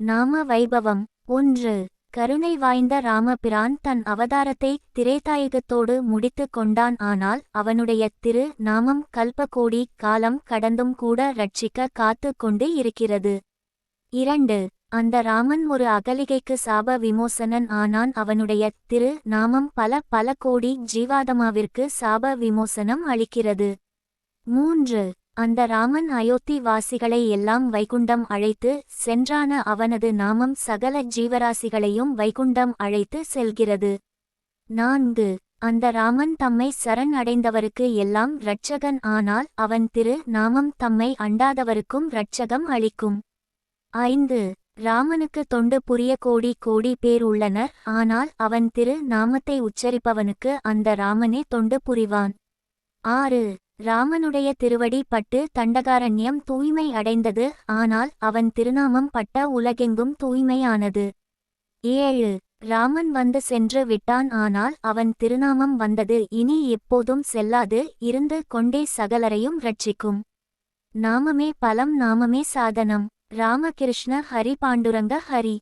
நாம வைபவம் ஒன்று கருணை வாய்ந்த ராமபிரான் தன் அவதாரத்தை திரேதாயுகத்தோடு முடித்து கொண்டான். ஆனால் அவனுடைய திரு நாமம் கல்பகோடி காலம் கடந்தும் கூட ரட்சிக்க காத்து கொண்டு இருக்கிறது. இரண்டு அந்த ராமன் ஒரு அகலிகைக்கு சாப விமோசனன். ஆனான் அவனுடைய திரு நாமம் பல பல கோடி ஜீவாதமாவிற்கு சாப விமோசனம் அளிக்கிறது. மூன்று அந்த ராமன் அயோத்தி வாசிகளை எல்லாம் வைகுண்டம் அழைத்து சென்றான அவனது நாமம் சகல ஜீவராசிகளையும் வைகுண்டம் அழைத்து செல்கிறது. நான்கு. அந்த ராமன் தம்மை சரண் அடைந்தவருக்கு எல்லாம் இரட்சகன் ஆனால் அவன் திரு நாமம் தம்மை அண்டாதவருக்கும் இரட்சகம் அளிக்கும். ஐந்து. ராமனுக்கு தொண்டு புரிய கோடி கோடி பேர் உள்ளனர் ஆனால் அவன் திரு நாமத்தை உச்சரிப்பவனுக்கு அந்த ராமனே தொண்டு புரிவான். ஆறு. ராமனுடைய திருவடி பட்டு தண்டகாரண்யம் தூய்மை அடைந்தது ஆனால் அவன் திருநாமம் பட்ட உலகெங்கும் தூய்மையானது. ஏழு. ராமன் வந்து சென்று விட்டான் ஆனால் அவன் திருநாமம் வந்தது இனி எப்போதும் செல்லாது இருந்து கொண்டே சகலரையும் ரட்சிக்கும். நாமமே பலம் நாமமே சாதனம். ராமகிருஷ்ண ஹரி பாண்டுரங்க ஹரி.